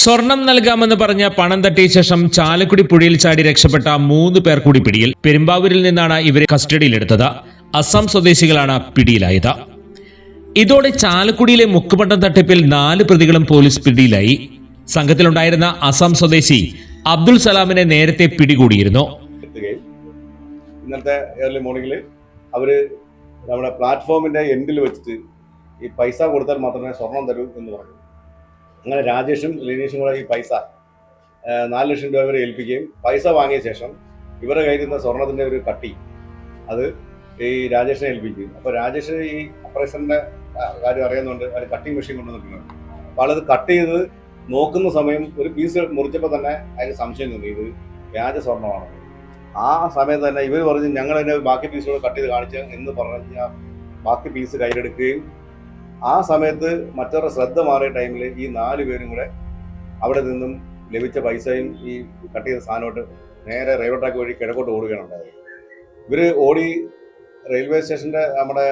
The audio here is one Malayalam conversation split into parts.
സ്വർണം നൽകാമെന്ന് പറഞ്ഞ പണം തട്ടിയ ശേഷം ചാലക്കുടി പുഴയിൽ ചാടി രക്ഷപ്പെട്ട മൂന്ന് പേർ കൂടി പിടിയിൽ. പെരുമ്പാവൂരിൽ നിന്നാണ് ഇവരെ കസ്റ്റഡിയിലെടുത്തത്. അസം സ്വദേശികളാണ് പിടിയിലായത്. ഇതോടെ ചാലക്കുടിയിലെ മുക്കുപണ്ടം തട്ടിപ്പിൽ നാല് പ്രതികളും പോലീസ് പിടിയിലായി. സംഘത്തിലുണ്ടായിരുന്ന അസം സ്വദേശി അബ്ദുൾ സലാമിനെ നേരത്തെ പിടികൂടിയിരുന്നു. ഇന്നത്തെ ഏർലി മോർണിംഗിൽ അവർ നമ്മുടെ പ്ലാറ്റ്ഫോമിന്റെ എൻഡിൽ വെച്ചിട്ട് ഈ പൈസ കൊടുത്താൽ മാത്രമേ സ്വർണം തരൂ എന്ന് പറഞ്ഞു. അങ്ങനെ രാജേഷും ലിനീഷും കൂടെ ഈ പൈസ നാല് ലക്ഷം രൂപ ഇവരെ ഏൽപ്പിക്കുകയും പൈസ വാങ്ങിയ ശേഷം ഇവരുടെ കയ്യിൽ നിന്ന് സ്വർണത്തിന്റെ ഒരു കട്ടി അത് ഈ രാജേഷിനെ ഏൽപ്പിക്കും അപ്പോൾ രാജേഷ് ഈ അപ്രേഷന്റെ കാര്യം അറിയുന്നുണ്ട് അത് കട്ടിങ് മെഷീൻ കൊണ്ടു നിൽക്കുന്നുണ്ട് അപ്പോൾ ആളത് കട്ട് ചെയ്ത് നോക്കുന്ന സമയം ഒരു പീസ് മുറിച്ചപ്പോൾ തന്നെ അതിന് സംശയം തോന്നി ഇത് വ്യാജ സ്വർണമാണ് ആ സമയത്ത് തന്നെ ഇവർ പറഞ്ഞ് ഞങ്ങൾ തന്നെ ബാക്കി പീസുകൾ കട്ട് ചെയ്ത് കാണിച്ച് എന്ന് പറഞ്ഞ ബാക്കി പീസ് കയ്യിലെടുക്കുകയും ആ സമയത്ത് മറ്റവരുടെ ശ്രദ്ധ മാറിയ ടൈമിൽ ഈ നാല് പേരും കൂടെ അവിടെ നിന്നും ലഭിച്ച പൈസയും ഈ കട്ട് ചെയ്ത സാധനമായിട്ട് നേരെ റെയിൽവേ ട്രാക്ക് വഴി കിഴക്കോട്ട് ഓടുകയാണ് ഉണ്ടായത്. ഇവർ ഓടി റെയിൽവേ സ്റ്റേഷന്റെ നമ്മുടെ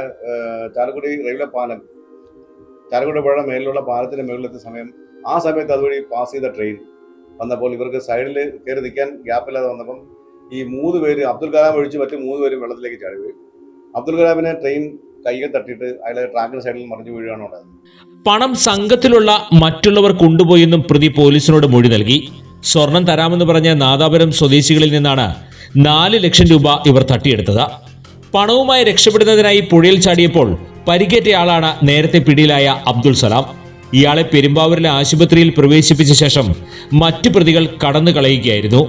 ചാലക്കുടി റെയിൽവേ പാലം ചാലക്കുടി പുഴയുടെ മേലിലുള്ള പാലത്തിന്റെ മുകളിലെത്തിയ സമയം ആ സമയത്ത് അതുവഴി പാസ് ചെയ്ത ട്രെയിൻ വന്നപ്പോൾ ഇവർക്ക് സൈഡിൽ കയറി നിൽക്കാൻ ഗ്യാപ്പില്ലാതെ വന്നപ്പം ഈ മൂന്ന് പേര് അബ്ദുൽ കലാം ഒഴിച്ച് മറ്റ് മൂന്ന് പേരും വെള്ളത്തിലേക്ക് ചാടി വീഴും അബ്ദുൽ കലാമിനെ ട്രെയിൻ കൈകൾ തട്ടിയിട്ട് അയാളെ ട്രാക്കിന് സൈഡിൽ മറിഞ്ഞു വീഴുകയാണ് ഉണ്ടായത് പണം സംഘത്തിലുള്ള മറ്റുള്ളവർ കൊണ്ടുപോയെന്നും പ്രതി പോലീസിനോട് മൊഴി നൽകി. സ്വർണം തരാമെന്ന് പറഞ്ഞ നാദാപുരം സ്വദേശികളിൽ നിന്നാണ് നാല് ലക്ഷം രൂപ ഇവർ തട്ടിയെടുത്തത്. പണവുമായി രക്ഷപ്പെടുന്നതിനായി പുഴയിൽ ചാടിയപ്പോൾ പരിക്കേറ്റയാളാണ് നേരത്തെ പിടിയിലായ അബ്ദുൾ സലാം. ഇയാളെ പെരുമ്പാവൂരിലെ ആശുപത്രിയിൽ പ്രവേശിപ്പിച്ച ശേഷം മറ്റു പ്രതികൾ കടന്നു കളയുകയായിരുന്നു.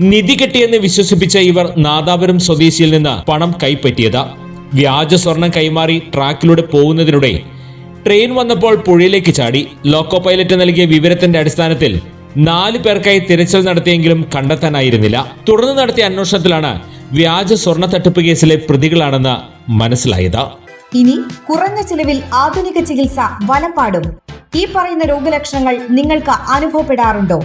നിധി കെട്ടിയെന്ന് വിശ്വസിപ്പിച്ച ഇവർ നാദാപുരം സ്വദേശിയിൽ നിന്ന് പണം കൈപ്പറ്റിയത്. വ്യാജ സ്വർണം കൈമാറി ട്രാക്കിലൂടെ പോകുന്നതിനിടെ ട്രെയിൻ വന്നപ്പോൾ പുഴയിലേക്ക് ചാടി. ലോക്കോ പൈലറ്റ് നൽകിയ വിവരത്തിന്റെ അടിസ്ഥാനത്തിൽ നാല് പേർക്കായി തിരച്ചിൽ നടത്തിയെങ്കിലും കണ്ടെത്താനായിരുന്നില്ല. തുടർന്ന് നടത്തിയ അന്വേഷണത്തിലാണ് വ്യാജ സ്വർണ തട്ടിപ്പ് കേസിലെ പ്രതികളാണെന്ന് മനസ്സിലായത്. ഇനി കുറഞ്ഞ ചിലവിൽ ആധുനിക ചികിത്സ വലപ്പാടും ഈ പറയുന്ന രോഗലക്ഷണങ്ങൾ നിങ്ങൾക്ക് അനുഭവപ്പെടാറുണ്ടോ?